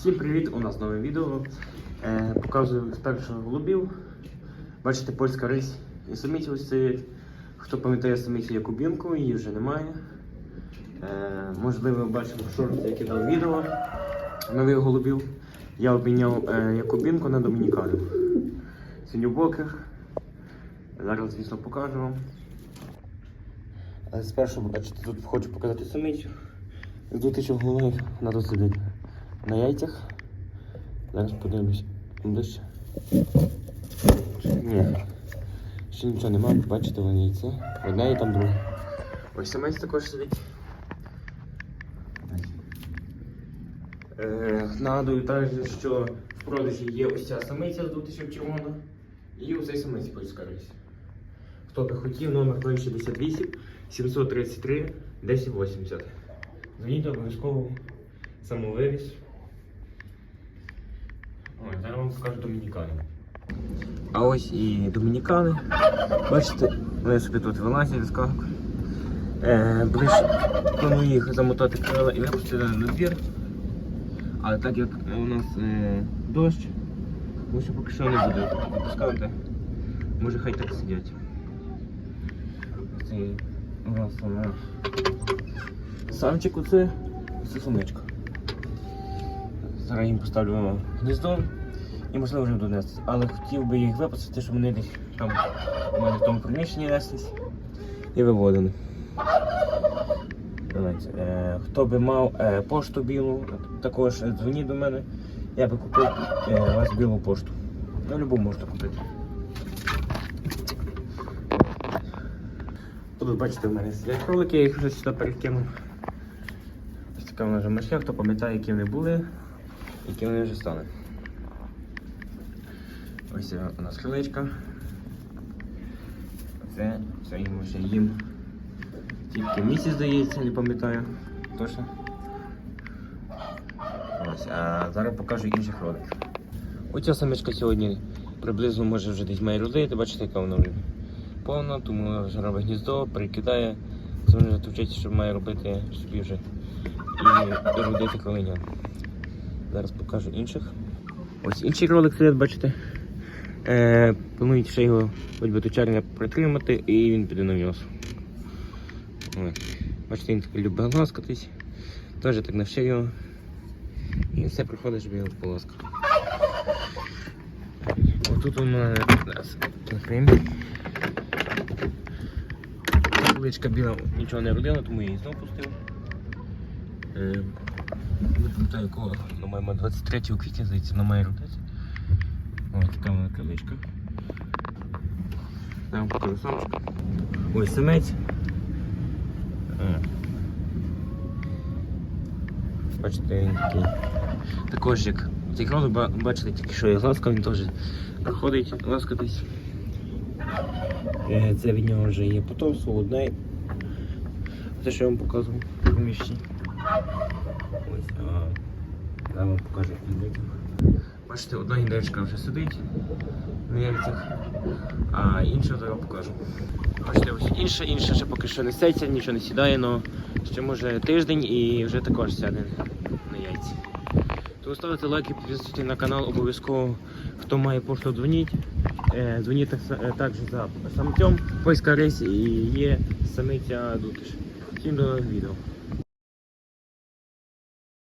Всім привіт! У нас нове відео. Е, показую першого голубів. Бачите, польська рись і самиці ось стоять. Хто пам'ятає самицю Якубінку, її вже немає. Е, можливо, бачили в шорті, я кидав відео нових голубів. Я обміняв е, Якубінку на Домінікану. Синьобоких. Зараз, звісно, покажу вам. Але спершу, бачите, тут хочу показати самицю. З 2000 голови вона сидить на яйцях. Зараз подивлюсь ближче. Ні. Ще нічого немає, бачите, вон яйце. Одне і там друге. Ось самець також сидить. Е, нагадую також, що в продажі є ось ця самиця з 2000 червона і ось цей польська рись. Хто би хотів, номер 068 733 1080. Дзвоніть обов'язково самовивіз. Ой, зараз вам покажу домінікани. А ось і домінікани. Бачите, вони собі тут вилазять, вискакують. Е, ближче планую їх замотати крила і випустити на двір. Але так як у нас е, дощ, лише поки що не буде пускати. Може хай так сидять. Це у нас самчик оце, це самичка. Зараз їм поставлю гніздо і можливо вже донести. Але хотів би їх випустити, щоб вони десь там у мене в тому приміщенні неслись і виводили. Е, хто би мав е, пошту білу, також дзвоніть до мене. Я би купив е, вас білу пошту. Ну, любу можете купити. Тут бачите, в мене сидять кролики, я їх вже сюди перекинув. Ось така вона вже машина, хто пам'ятає, які вони були, які вони вже стали. Ось у нас криличка. Це, це їм вже їм. Тільки місяць здається, не пам'ятаю. Точно. Ось, а зараз покажу інших кроликів. Оця самичка сьогодні приблизно може вже десь має родити, бачите, яка вона вже повна, тому вже робить гніздо, перекидає. Це вже вчиться, що має робити собі вже і, і родити кроленя. Зараз покажу інших. Ось інший кролик сидить, бачите. Е, планують ще його хоч би до червня притримати і він піде на м'ясо. Бачите, він такий любить ласкатись. Теж так навчив його. І все приходить, щоб його поласкав. Отут у мене зараз накриємо. Біла нічого не родила, тому я її знову пустив. Не пам'ятаю кого, ну маємо 23 квітня, здається, вона має родити. Ось така вона кавичка. Я вам покажу самочку. Ось самець. Бачите, він такий. Також як цей кролик, бачите, тільки що я ласкав, він теж приходить ласкатись. Е, Це від нього вже є потомство, одне. Те, що я вам показував в приміщенні. Ось, я вам покажу індиків. Бачите, одна індичка вже сидить на яйцях, а інша зараз покажу. Бачите, ось інша, інша ще поки що не сеться, нічого не сідає, але ще може тиждень і вже також сяде на яйці. Тому ставте лайки, підписуйтесь на канал обов'язково. Хто має пошту, дзвоніть. Е, Дзвоніть так, са- е, також за самцем. Польська рись і є самиця дутиш. Всім до відео.